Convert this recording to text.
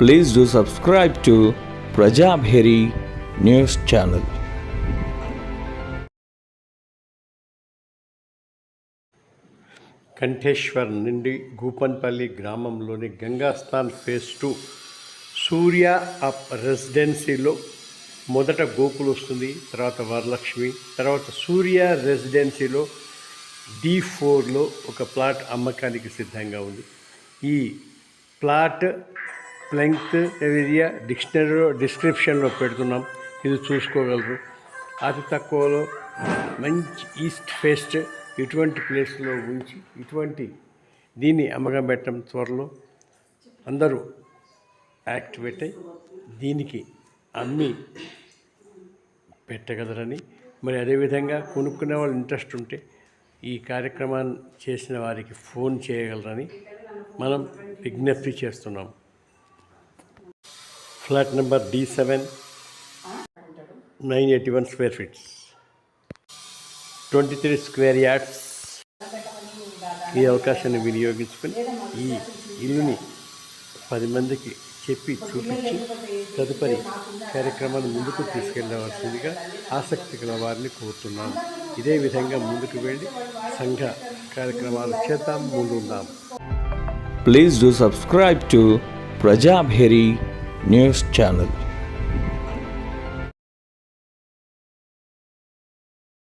Please do subscribe to Prajabheri news channel. Kantheshwar నుండి గూపన్పల్లి గ్రామంలోని Gangasthan phase two Surya up రెసిడెన్సీలో మొదట గోకులు వస్తుంది తర్వాత వరలక్ష్మి తర్వాత సూర్య రెసిడెన్సీలో డి ఫోర్లో ఒక ప్లాట్ అమ్మకానికి సిద్ధంగా ఉంది. ఈ ప్లాట్ ప్లెంగ్త్ ఏరియా డిక్షనరీలో డిస్క్రిప్షన్లో పెడుతున్నాం. ఇది చూసుకోగలరు. అతి తక్కువలో మంచి ఈస్ట్ ఫెస్ట్ ఇటువంటి ప్లేస్లో ఉంచి ఇటువంటి దీన్ని అమ్మకం పెట్టడం త్వరలో అందరూ యాక్టివేట్ అయి దీనికి అమ్మి పెట్టగలరని. మరి అదేవిధంగా కొనుక్కునే వాళ్ళు ఇంట్రెస్ట్ ఉంటే ఈ కార్యక్రమాన్ని చేసిన వారికి ఫోన్ చేయగలరని మనం విజ్ఞప్తి చేస్తున్నాం. Flat number D seven nine eighty one square feets twenty three square yards ఈ అవకాశాన్ని వినియోగించుకొని ఈ ఇల్లుని పది మందికి చెప్పి చూపించి తదుపరి కార్యక్రమాన్ని ముందుకు తీసుకెళ్ళవలసిందిగా ఆసక్తి గల వారిని కోరుతున్నాం ఇదే విధంగా ముందుకు వెళ్ళి సంఘ కార్యక్రమాలు చేద్దాం ముందుందాం. Please do subscribe to Prajabheri news channel